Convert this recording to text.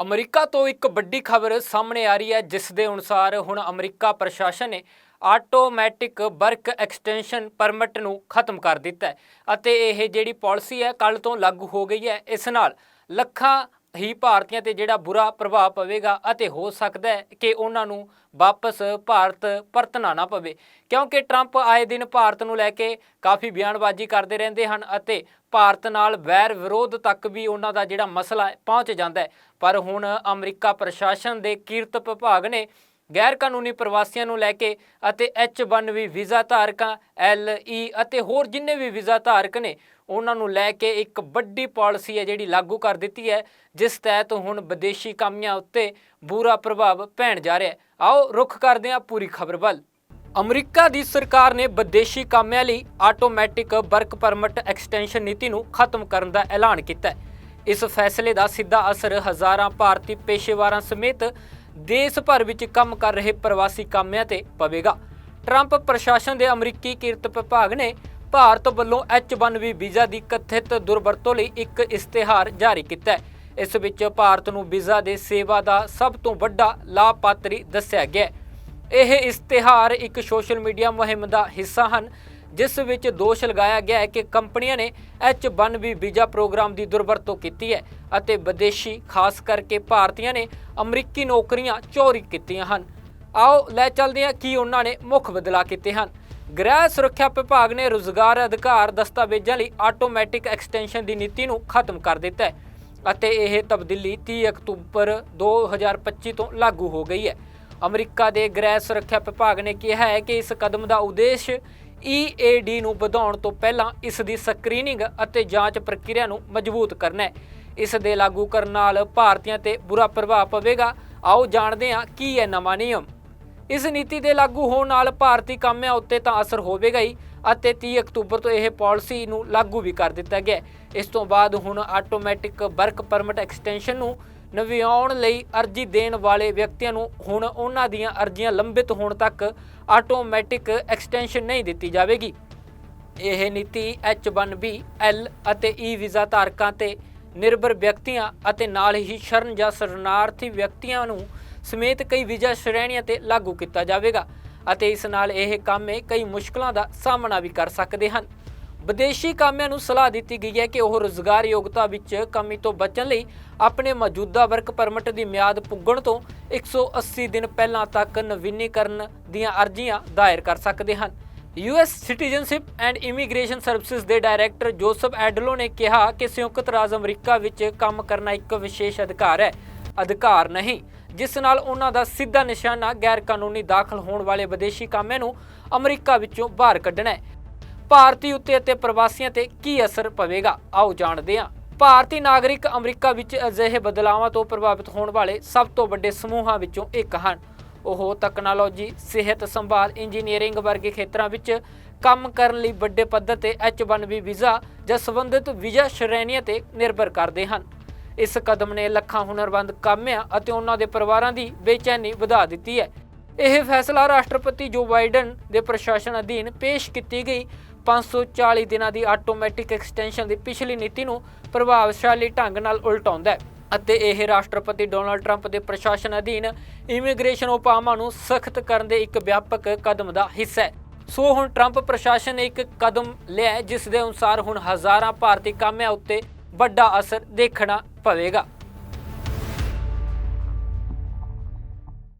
America ਤੋਂ ਇੱਕ ਵੱਡੀ ਖਬਰ ਸਾਹਮਣੇ ਆ ਰਹੀ ਹੈ, ਜਿਸ ਦੇ ਅਨੁਸਾਰ ਹੁਣ ਅਮਰੀਕਾ ਪ੍ਰਸ਼ਾਸਨ ਨੇ ਆਟੋਮੈਟਿਕ ਵਰਕ ਐਕਸਟੈਂਸ਼ਨ ਪਰਮਿਟ ਨੂੰ ਖਤਮ ਕਰ ਦਿੱਤਾ ਹੈ ਅਤੇ ਇਹ ਜਿਹੜੀ ਪਾਲਿਸੀ ਹੈ ਕੱਲ ਤੋਂ ਲਾਗੂ ਹੋ ਗਈ ਹੈ। ਇਸ ਨਾਲ ਲੱਖਾਂ ਹੀ ਭਾਰਤੀਆਂ ਤੇ ਜਿਹੜਾ ਬੁਰਾ ਪ੍ਰਭਾਵ ਪਵੇਗਾ ਅਤੇ ਹੋ ਸਕਦਾ ਹੈ ਕਿ ਉਹਨਾਂ ਨੂੰ ਵਾਪਸ ਭਾਰਤ ਪਰਤਣਾ ਨਾ ਪਵੇ। ਕਿਉਂਕਿ ਟਰੰਪ ਆਏ ਦਿਨ ਭਾਰਤ ਨੂੰ ਲੈ ਕੇ ਕਾਫੀ ਬਿਆਨਬਾਜ਼ੀ ਕਰਦੇ ਰਹਿੰਦੇ ਹਨ ਅਤੇ ਭਾਰਤ ਨਾਲ ਵੈਰ ਵਿਰੋਧ ਤੱਕ ਵੀ ਉਹਨਾਂ ਦਾ ਜਿਹੜਾ ਮਸਲਾ ਪਹੁੰਚ ਜਾਂਦਾ ਹੈ। ਪਰ ਹੁਣ ਅਮਰੀਕਾ ਪ੍ਰਸ਼ਾਸਨ ਦੇ ਕੀਰਤ ਵਿਭਾਗ ਨੇ ਗੈਰ ਕਾਨੂੰਨੀ ਪ੍ਰਵਾਸੀਆਂ ਨੂੰ ਲੈ ਕੇ ਅਤੇ H1B ਵੀਜ਼ਾ ਧਾਰਕਾਂ LE ਅਤੇ ਹੋਰ ਜਿੰਨੇ ਵੀ ਵੀਜ਼ਾ ਧਾਰਕ ਨੇ, ਉਹਨਾਂ ਨੂੰ ਲੈ ਕੇ ਇੱਕ ਵੱਡੀ ਪਾਲਿਸੀ ਹੈ ਜਿਹੜੀ ਲਾਗੂ ਕਰ ਦਿੱਤੀ ਹੈ, ਜਿਸ ਤਹਿਤ ਹੁਣ ਵਿਦੇਸ਼ੀ ਕਾਮਿਆਂ ਉੱਤੇ ਬੁਰਾ ਪ੍ਰਭਾਵ ਪੈਣ ਜਾ ਰਿਹਾ ਹੈ। ਆਓ ਰੁਖ ਕਰਦੇ ਹਾਂ ਪੂਰੀ ਖਬਰ ਵੱਲ। ਅਮਰੀਕਾ ਦੀ ਸਰਕਾਰ ਨੇ ਵਿਦੇਸ਼ੀ ਕਾਮਿਆਂ ਲਈ ਆਟੋਮੈਟਿਕ ਵਰਕ ਪਰਮਿਟ ਐਕਸਟੈਂਸ਼ਨ ਨੀਤੀ ਨੂੰ ਖਤਮ ਕਰਨ ਦਾ ਐਲਾਨ ਕੀਤਾ ਹੈ। ਇਸ ਫੈਸਲੇ ਦਾ ਸਿੱਧਾ ਅਸਰ ਹਜ਼ਾਰਾਂ ਭਾਰਤੀ ਪੇਸ਼ੇਵਾਰਾਂ ਸਮੇਤ ਦੇਸ਼ ਭਰ ਵਿੱਚ ਕੰਮ ਕਰ ਰਹੇ ਪ੍ਰਵਾਸੀ ਕਾਮਿਆਂ ਤੇ ਪਵੇਗਾ। ਟਰੰਪ ਪ੍ਰਸ਼ਾਸਨ ਦੇ ਅਮਰੀਕੀ ਕਿਰਤ ਵਿਭਾਗ ਨੇ ਭਾਰਤ ਵੱਲੋਂ H1B ਵੀਜ਼ਾ ਦੀ ਕਥਿਤ ਦੁਰਵਰਤੋਂ ਲਈ ਇੱਕ ਇਸ਼ਤਿਹਾਰ ਜਾਰੀ ਕੀਤਾ ਹੈ। ਇਸ ਵਿੱਚ ਭਾਰਤ ਨੂੰ ਵੀਜ਼ਾ ਦੇ ਸੇਵਾ ਦਾ ਸਭ ਤੋਂ ਵੱਡਾ ਲਾਭਪਾਤਰੀ ਦੱਸਿਆ ਗਿਆ ਹੈ। ਇਹ ਇਸ਼ਤਿਹਾਰ ਇੱਕ ਸੋਸ਼ਲ ਮੀਡੀਆ ਮੁਹਿੰਮ ਦਾ ਹਿੱਸਾ ਹਨ। ਜਿਸ ਵਿੱਚ ਦੋਸ਼ ਲਗਾਇਆ ਗਿਆ ਹੈ ਕਿ ਕੰਪਨੀਆਂ ਨੇ H1B ਵੀਜ਼ਾ ਪ੍ਰੋਗਰਾਮ ਦੀ ਦੁਰਵਰਤੋਂ ਕੀਤੀ ਹੈ ਅਤੇ ਵਿਦੇਸ਼ੀ, ਖਾਸ ਕਰਕੇ ਭਾਰਤੀਆਂ ਨੇ ਅਮਰੀਕੀ ਨੌਕਰੀਆਂ ਚੋਰੀ ਕੀਤੀਆਂ ਹਨ। ਆਓ ਲੈ ਚੱਲਦੇ ਹਾਂ ਕੀ ਉਹਨਾਂ ਨੇ ਮੁੱਖ ਬਦਲਾਅ ਕੀਤੇ ਹਨ। ਗ੍ਰਹਿ ਸੁਰੱਖਿਆ ਵਿਭਾਗ ਨੇ ਰੁਜ਼ਗਾਰ ਅਧਿਕਾਰ ਦਸਤਾਵੇਜ਼ਾਂ ਲਈ ਆਟੋਮੈਟਿਕ ਐਕਸਟੈਂਸ਼ਨ ਦੀ ਨੀਤੀ ਨੂੰ ਖਤਮ ਕਰ ਦਿੱਤਾ ਹੈ ਅਤੇ ਇਹ ਤਬਦੀਲੀ 30 ਅਕਤੂਬਰ 2025 ਤੋਂ ਲਾਗੂ ਹੋ ਗਈ ਹੈ। ਅਮਰੀਕਾ ਦੇ ਗ੍ਰਹਿ ਸੁਰੱਖਿਆ ਵਿਭਾਗ ਨੇ ਕਿਹਾ ਹੈ ਕਿ ਇਸ ਕਦਮ ਦਾ ਉਦੇਸ਼ EAD ਨੂੰ ਵਧਾਉਣ ਤੋਂ ਪਹਿਲਾਂ ਇਸ ਦੀ ਸਕਰੀਨਿੰਗ ਅਤੇ ਜਾਂਚ ਪ੍ਰਕਿਰਿਆ ਨੂੰ ਮਜ਼ਬੂਤ ਕਰਨਾ ਹੈ। ਇਸ ਦੇ ਲਾਗੂ ਕਰਨ ਨਾਲ ਭਾਰਤੀਆਂ ਤੇ ਬੁਰਾ ਪ੍ਰਭਾਵ ਪਵੇਗਾ। ਆਓ ਜਾਣਦੇ ਹਾਂ ਕੀ ਹੈ ਨਵਾਂ ਨਿਯਮ। ਇਸ ਨੀਤੀ ਦੇ ਲਾਗੂ ਹੋਣ ਨਾਲ ਭਾਰਤੀ ਕਾਮਿਆਂ ਉੱਤੇ ਤਾਂ ਅਸਰ ਹੋਵੇਗਾ ਹੀ ਅਤੇ 30 ਅਕਤੂਬਰ ਤੋਂ ਇਹ ਪਾਲਿਸੀ ਨੂੰ ਲਾਗੂ ਵੀ ਕਰ ਦਿੱਤਾ ਗਿਆ ਇਸ ਤੋਂ ਬਾਅਦ ਹੁਣ ਆਟੋਮੈਟਿਕ ਵਰਕ ਪਰਮਿਟ ਐਕਸਟੈਂਸ਼ਨ ਨੂੰ ਨਵਿਆਉਣ ਲਈ ਅਰਜ਼ੀ ਦੇਣ ਵਾਲੇ ਵਿਅਕਤੀਆਂ ਨੂੰ ਹੁਣ ਉਹਨਾਂ ਦੀਆਂ ਅਰਜ਼ੀਆਂ ਲੰਬਿਤ ਹੋਣ ਤੱਕ ਆਟੋਮੈਟਿਕ ਐਕਸਟੈਂਸ਼ਨ ਨਹੀਂ ਦਿੱਤੀ ਜਾਵੇਗੀ। ਇਹ ਨੀਤੀ H1B L ਅਤੇ E ਵੀਜ਼ਾ ਧਾਰਕਾਂ ਤੇ ਨਿਰਭਰ ਵਿਅਕਤੀਆਂ ਅਤੇ ਨਾਲ ਹੀ ਸ਼ਰਨ ਜਾਂ ਸ਼ਰਨਾਰਥੀ ਵਿਅਕਤੀਆਂ ਨੂੰ ਸਮੇਤ ਕਈ ਵੀਜ਼ਾ ਸ਼੍ਰੇਣੀਆਂ ਤੇ ਲਾਗੂ ਕੀਤਾ ਜਾਵੇਗਾ ਅਤੇ ਇਸ ਨਾਲ ਇਹ ਕਾਮੇ ਕਈ ਮੁਸ਼ਕਲਾਂ ਦਾ ਸਾਹਮਣਾ ਵੀ ਕਰ ਸਕਦੇ ਹਨ। ਵਿਦੇਸ਼ੀ ਕਾਮਿਆਂ ਨੂੰ ਸਲਾਹ ਦਿੱਤੀ ਗਈ ਹੈ ਕਿ ਉਹ ਰੋਜ਼ਗਾਰ ਯੋਗਤਾ ਵਿੱਚ ਕਮੀ ਤੋਂ ਬਚਣ ਲਈ ਆਪਣੇ ਮੌਜੂਦਾ ਵਰਕ ਪਰਮਿਟ ਦੀ ਮਿਆਦ ਪੁੱਗਣ ਤੋਂ 180 ਦਿਨ ਪਹਿਲਾਂ ਤੱਕ ਨਵੀਨੀਕਰਨ ਦੀਆਂ ਅਰਜ਼ੀਆਂ ਦਾਇਰ ਕਰ ਸਕਦੇ ਹਨ। US citizenship and immigration services ਦੇ ਡਾਇਰੈਕਟਰ ਜੋਸਫ ਐਡਲੋ ਨੇ ਕਿਹਾ ਕਿ ਸੰਯੁਕਤ ਰਾਜ ਅਮਰੀਕਾ ਵਿੱਚ ਕੰਮ ਕਰਨਾ ਇੱਕ ਵਿਸ਼ੇਸ਼ ਅਧਿਕਾਰ ਹੈ। ਅਧਿਕਾਰ ਨਹੀਂ, ਜਿਸ ਨਾਲ ਉਹਨਾਂ ਦਾ ਸਿੱਧਾ ਨਿਸ਼ਾਨਾ ਗੈਰ ਕਾਨੂੰਨੀ ਦਾਖਲ ਹੋਣ ਵਾਲੇ ਵਿਦੇਸ਼ੀ ਕਾਮਿਆਂ ਨੂੰ ਅਮਰੀਕਾ ਵਿੱਚੋਂ ਬਾਹਰ ਕੱਢਣਾ ਹੈ। ਭਾਰਤੀ ਉੱਤੇ ਅਤੇ ਪ੍ਰਵਾਸੀਆਂ ਤੇ ਕੀ ਅਸਰ ਪਵੇਗਾ? ਆਓ ਜਾਣਦੇ ਹਾਂ। ਭਾਰਤੀ ਨਾਗਰਿਕ ਅਮਰੀਕਾ ਵਿੱਚ ਅਜਿਹੇ ਬਦਲਾਵਾਂ ਤੋਂ ਪ੍ਰਭਾਵਿਤ ਹੋਣ ਵਾਲੇ ਸਭ ਤੋਂ ਵੱਡੇ ਸਮੂਹਾਂ ਵਿੱਚੋਂ ਇੱਕ ਹਨ। ਉਹ ਤਕਨਾਲੋਜੀ, ਸਿਹਤ ਸੰਭਾਲ, ਇੰਜੀਨੀਅਰਿੰਗ ਵਰਗੇ ਖੇਤਰਾਂ ਵਿੱਚ ਕੰਮ ਕਰਨ ਲਈ ਵੱਡੇ ਪੱਧਰ ਤੇ H1B ਵੀਜ਼ਾ ਜਾਂ ਸੰਬੰਧਿਤ ਵੀਜ਼ਾ ਸ਼੍ਰੇਣੀਆਂ ਤੇ ਨਿਰਭਰ ਕਰਦੇ ਹਨ। ਇਸ ਕਦਮ ਨੇ ਲੱਖਾਂ ਹੁਨਰਮੰਦ ਕਾਮਿਆਂ ਅਤੇ ਉਹਨਾਂ ਦੇ ਪਰਿਵਾਰਾਂ ਦੀ ਬੇਚੈਨੀ ਵਧਾ ਦਿੱਤੀ ਹੈ। ਇਹ ਫੈਸਲਾ ਰਾਸ਼ਟਰਪਤੀ ਜੋ ਬਾਈਡਨ ਦੇ ਪ੍ਰਸ਼ਾਸਨ ਅਧੀਨ ਪੇਸ਼ ਕੀਤੀ ਗਈ 540 ਦਿਨਾਂ ਦੀ ਆਟੋਮੈਟਿਕ ਐਕਸਟੈਂਸ਼ਨ ਦੀ ਪਿਛਲੀ ਨੀਤੀ ਨੂੰ ਪ੍ਰਭਾਵਸ਼ਾਲੀ ਢੰਗ ਨਾਲ ਉਲਟਾਉਂਦਾ ਹੈ ਅਤੇ ਇਹ ਰਾਸ਼ਟਰਪਤੀ ਡੋਨਾਲਡ ਟਰੰਪ ਦੇ ਪ੍ਰਸ਼ਾਸਨ ਅਧੀਨ ਇਮੀਗ੍ਰੇਸ਼ਨ ਉਪਾਵਾਂ ਨੂੰ ਸਖਤ ਕਰਨ ਦੇ ਇੱਕ ਵਿਆਪਕ ਕਦਮ ਦਾ ਹਿੱਸਾ ਹੈ। ਸੋ ਹੁਣ ਟਰੰਪ ਪ੍ਰਸ਼ਾਸਨ ਨੇ ਇੱਕ ਕਦਮ ਲਿਆ ਜਿਸ ਦੇ ਅਨੁਸਾਰ ਹੁਣ ਹਜ਼ਾਰਾਂ ਭਾਰਤੀ ਕਾਮਿਆਂ ਉੱਤੇ ਵੱਡਾ ਅਸਰ ਦੇਖਣਾ ਪਵੇਗਾ।